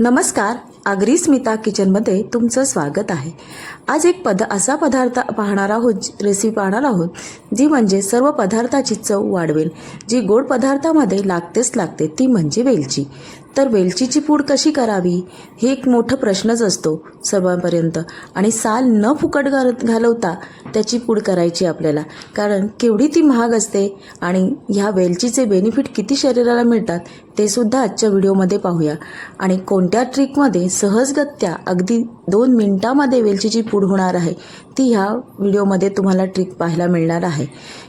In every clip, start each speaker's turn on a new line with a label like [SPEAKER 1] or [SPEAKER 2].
[SPEAKER 1] नमस्कार आगरी स्मिता किचनमध्ये तुमचं स्वागत आहे. आज एक पद असा पदार्थ पाहणार आहोत रेसिपी पाहणार आहोत जी म्हणजे सर्व पदार्थाची चव वाढवेल. जी गोड पदार्थामध्ये लागतेच लागते ती म्हणजे वेलची. तर वेलचीची पूड कशी करावी? हे एक मोठं प्रश्नच असतो सर्वांपर्यंत. आणि साल न फुकट घाल घालवता त्याची पूड करायची आपल्याला. कारण केवढी ती महाग असते आणि ह्या वेलचीचे बेनिफिट किती शरीराला मिळतात ते सुद्धा आजच्या व्हिडिओमध्ये पाहूया. आणि कोणत्या ट्रिकमध्ये सहजगत्या अगदी दोन मिनटामध्ये वेलचीची पूड होणार आहे ती ह्या व्हिडिओमध्ये तुम्हाला ट्रिक पाहायला मिळणार आहे.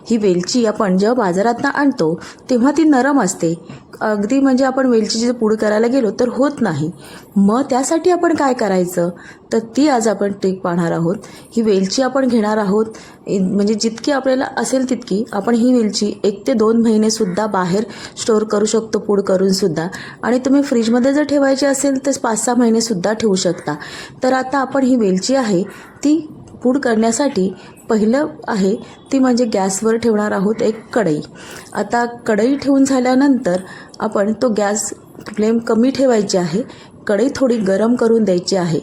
[SPEAKER 1] ही वेलची आपण जेव्हा बाजारातनं आणतो तेव्हा ती नरम असते. अगदी म्हणजे आपण वेलचीची पूड करायला गेलो तर होत नाही. मग त्यासाठी आपण काय करायचं? तर ती आज आपण ट्रिक पाहणार आहोत. ही वेलची आपण घेणार आहोत. म्हणजे जितकी आपल्याला असेल तितकी आपण ही वेलची एक ते दोन महिनेसुद्धा बाहेर स्टोअर करू शकतो पूड करूनसुद्धा आणि तुम्ही फ्रीजमध्ये जर ठेवायची असेल तर पाच सहा महिनेसुद्धा ठेवू शकता. तर आता आपण ही वेलची आहे ती पूड करण्यासाठी पहिलं आहे ती म्हणजे गॅसवर ठेवणार आहोत एक कढई. आता कढई ठेवून झाल्यानंतर आपण तो गॅस फ्लेम कमी ठेवायची आहे कढई थोडी गरम करून द्यायची आहे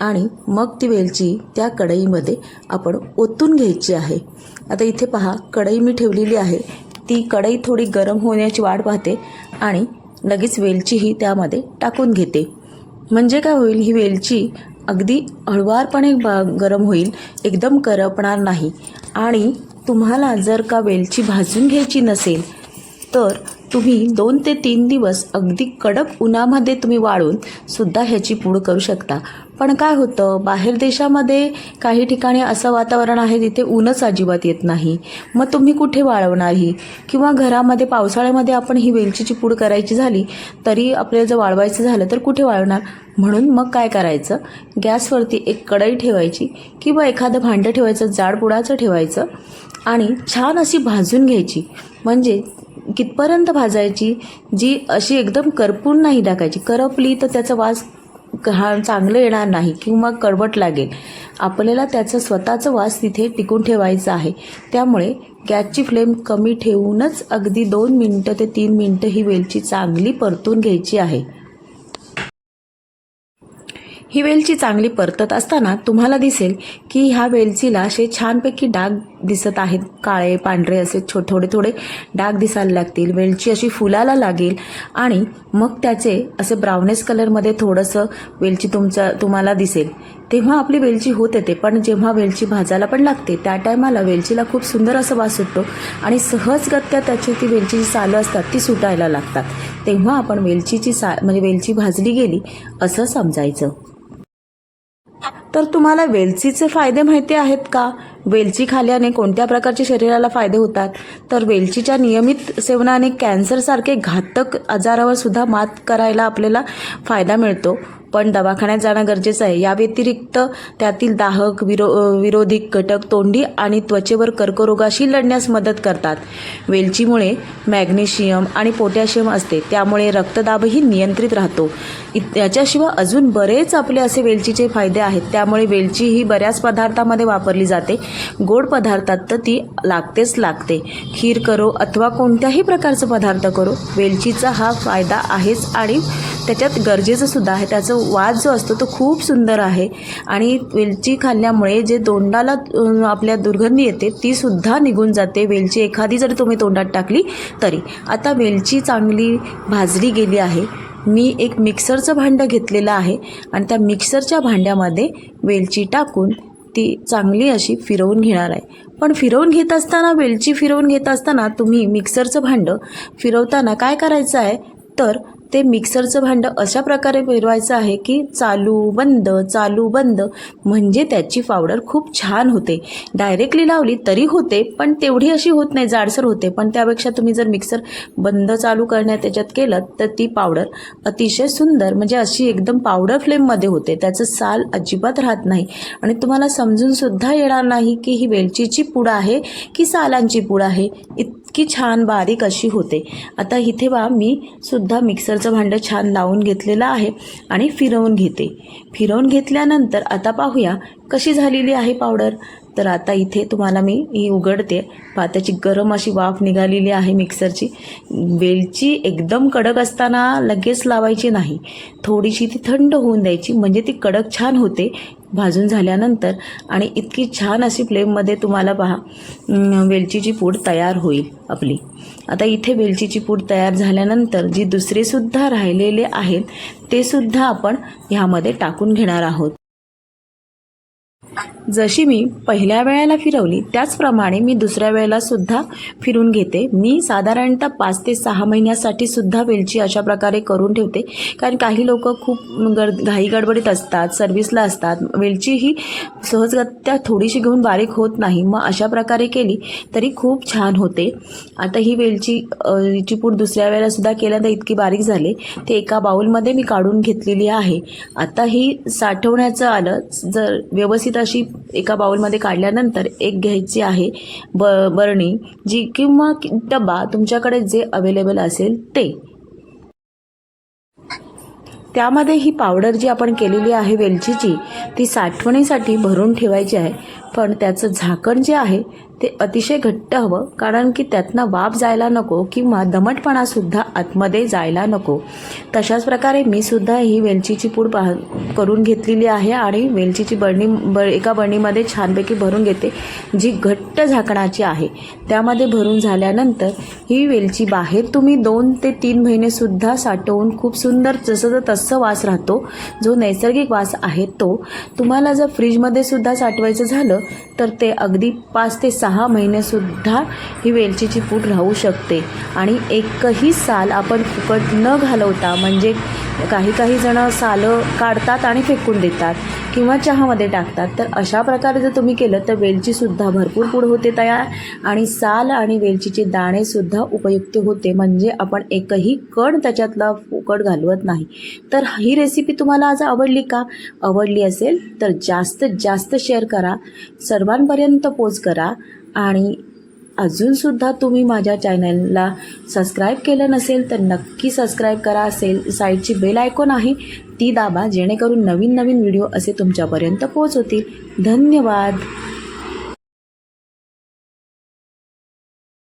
[SPEAKER 1] आणि मग ती वेलची त्या कढईमध्ये आपण ओतून घ्यायची आहे. आता इथे पहा कढई मी ठेवलेली आहे. ती कढई थोडी गरम होण्याची वाट पाहते आणि लगेच वेलचीही त्यामध्ये टाकून घेते. म्हणजे काय होईल ही वेलची अगदी हळुवारपणे ब गरम होईल एकदम करपणार नाही. आणि तुम्हाला जर का वेलची भाजून घ्यायची नसेल तर तुम्ही दोन ते तीन दिवस अगदी कडक उन्हामध्ये तुम्ही वाळून सुद्धा ह्याची पूड करू शकता. पण काय होतं बाहेर देशामध्ये काही ठिकाणी असं वातावरण आहे तिथे ऊनच अजिबात येत नाही. मग तुम्ही कुठे वाळवणार ही? किंवा घरामध्ये पावसाळ्यामध्ये आपण ही वेलचीची पूड करायची झाली तरी आपल्याला जर वाळवायचं झालं तर कुठे वाळवणार? म्हणून मग काय करायचं? गॅसवरती एक कढई ठेवायची किंवा एखादं भांडं ठेवायचं जाड पुडाचं ठेवायचं आणि छान अशी भाजून घ्यायची. म्हणजे कितपर्यंत भाजायची जी अशी एकदम करपून नाही टाकायची. करपली तर त्याचा वास हा चांगलं येणार नाही किंवा कडवट लागेल. आपल्याला त्याचं स्वतःचं वास तिथे टिकून ठेवायचा आहे. त्यामुळे गॅसची फ्लेम कमी ठेवूनच अगदी दोन मिनटं ते तीन मिनटं ही वेलची चांगली परतून घ्यायची आहे. ही वेलची चांगली परतत असताना तुम्हाला दिसेल की ह्या वेलचीला असे छानपैकी डाग दिसत आहेत. काळे पांढरे असे छो थोडे थोडे डाग दिसायला लागतील. वेलची अशी फुलाला लागेल. आणि मग त्याचे असे ब्राउनेस कलरमध्ये थोडंसं वेलची तुमच्या तुम्हाला दिसेल. तेव्हा आपली वेलची होत येते. पण जेव्हा वेलची भाजायला पण लागते त्या टायमाला वेलचीला खूप सुंदर असं वास सुटतो. आणि सहजगत्या त्याची ती वेलचीची सालं असतात ती सुटायला लागतात. तेव्हा आपण वेलचीची सा म्हणजे वेलची भाजली गेली असं समजायचं. तर तुम्हाला वेलचीचे फायदे माहिती आहेत का? वेलची खाल्याने कोणत्या प्रकारचे शरीराला फायदे होतात? तर वेलचीच्या नियमित सेवनाने कॅन्सरसारखे घातक आजारावर सुद्धा मात करायला आपल्याला फायदा मिळतो. पण दवाखान्यात जाणं गरजेचं आहे. या व्यतिरिक्त त्यातील दाहक विरो विरोधिक घटक तोंडी आणि त्वचेवर कर्करोगाशी लढण्यास मदत करतात. वेलचीमुळे मॅग्नेशियम आणि पोटॅशियम असते. त्यामुळे रक्तदाबही नियंत्रित राहतो. याच्याशिवाय अजून बरेच आपले असे वेलचीचे फायदे आहेत. त्यामुळे वेलची ही बऱ्याच पदार्थामध्ये वापरली जाते. गोड पदार्थात तर ती लागतेच लागते. खीर करो अथवा कोणत्याही प्रकारचा पदार्थ करो. वेलचीचा हा फायदा आहेच आणि त्याच्यात गरजेचं सुद्धा आहे. त्याचा वास जो असतो तो खूप सुंदर आहे. आणि वेलची खाल्ल्यामुळे जे तोंडाला आपल्या दुर्गंधी येते ती सुद्धा निघून जाते. वेलची एखादी जरी तुम्ही तोंडात टाकली तरी. आता वेलची चांगली भाजली गेली आहे. मी एक मिक्सरचं भांडं घेतलेलं आहे आणि त्या मिक्सरच्या भांड्यामध्ये वेलची टाकून ती चांगली अशी फिरवून घेणार आहे. पण फिरवून घेत असताना वेलची फिरवून घेत असताना तुम्ही मिक्सरचं भांडं फिरवताना काय करायचं आहे? तर ते मिक्सरचं भांडं अशा प्रकारे फिरवायचं आहे की चालू बंद चालू बंद. म्हणजे त्याची पावडर खूप छान होते. डायरेक्टली लावली तरी होते पण तेवढी अशी होत नाही जाडसर होते. पण त्यापेक्षा तुम्ही जर मिक्सर बंद चालू करण्यात त्याच्यात केलं तर ती पावडर अतिशय सुंदर म्हणजे अशी एकदम पावडर फ्लेममध्ये होते. त्याचं साल अजिबात राहत नाही. आणि तुम्हाला समजून सुद्धा येणार नाही की ही वेलचीची पूड आहे की सालांची पूड आहे. इत इतकी छान बारीक अशी होते. आता इथे बा मी सुद्धा मिक्सरचं भांडं छान लावून घेतलेलं आहे आणि फिरवून घेते. फिरवून घेतल्यानंतर आता पाहूया कशी झालेली आहे पावडर. तर आता इथे तुम्हाला मी ही उघडते. पा त्याची गरम अशी वाफ निघालेली आहे मिक्सरची. वेलची एकदम कडक असताना लगेच लावायची नाही. थोडीशी ती थंड होऊन द्यायची म्हणजे ती कडक छान होते. भाजून झाल्यानंतर आणि इतकी छान अशी फ्लेममध्ये तुम्हाला पहा वेलचीची पूड तयार होईल आपली. आता इथे वेलचीची पूड तयार झाल्यानंतर जी दुसरेसुद्धा राहिलेले आहेत ते सुद्धा आपण ह्यामध्ये टाकून घेणार आहोत. जशी मी पहिल्या वेळेला फिरवली त्याचप्रमाणे मी दुसऱ्या वेळेला सुद्धा फिरून घेते. मी साधारणतः पाच ते सहा महिन्यासाठी सुद्धा वेलची अशा प्रकारे करून ठेवते. कारण काही लोक खूप गड घाई गडबडीत असतात सर्व्हिसला असतात. वेलची ही सहजगत्या थोडीशी घेऊन बारीक होत नाही. मग अशा प्रकारे केली तरी खूप छान होते. आता ही वेलची हिची पूड दुसऱ्या वेळेला सुद्धा केल्यानंतर इतकी बारीक झाले ते एका बाउलमध्ये मी काढून घेतलेली आहे. आता ही साठवण्याचं आलं. जर व्यवस्थित अशी एका बाउलमध्ये काढल्यानंतर एक घ्यायची आहे ब बरणी जी किंवा डबा तुमच्याकडे जे अवेलेबल असेल ते. त्यामध्ये ही पावडर जी आपण केलेली आहे वेलचीची ती साठवणीसाठी भरून ठेवायची आहे. पण त्याचं झाकण जे आहे ते अतिशय घट्ट हवं कारण की त्यातनं वाफ जायला नको किंवा दमटपणासुद्धा आतमध्ये जायला नको. तशाच प्रकारे मी सुद्धा ही वेलचीची पूड पा करून घेतलेली आहे आणि वेलचीची बळणी ब एका बळणीमध्ये छानपैकी भरून घेते जी घट्ट झाकणाची आहे. त्यामध्ये भरून झाल्यानंतर ही वेलची बाहेर तुम्ही दोन ते तीन महिनेसुद्धा साठवून खूप सुंदर जसं तसं वास राहतो जो नैसर्गिक वास आहे तो तुम्हाला जर फ्रीजमध्ये सुद्धा साठवायचं झालं तर ते अगदी पाच ते सहा महिनेसुद्धा ही वेलचीची पूड राहू शकते. आणि एकही साल आपण फुकट न घालवता म्हणजे काही काही जणं सालं काढतात आणि फेकून देतात किंवा चहामध्ये टाकतात तर अशा प्रकारे जर तुम्ही केलं तर वेलचीसुद्धा भरपूर पूड होते तयार. आणि साल आणि वेलचीचे दाणेसुद्धा उपयुक्त होते. म्हणजे आपण एकही कण त्याच्यातला फुकट घालवत नाही. तर ही रेसिपी तुम्हाला आज आवडली का? आवडली असेल तर जास्तीत जास्त शेअर करा. सर्वांपर्यंत पोच करा. आणि अजूनसुद्धा तुम्ही माझ्या चॅनलला सबस्क्राईब केलं नसेल तर नक्की सबस्क्राईब करा. असेल साईडची बेल आयकॉन आहे ती दाबा जेणेकरून नवीन नवीन व्हिडिओ असे तुमच्यापर्यंत पोहोचवतील धन्यवाद.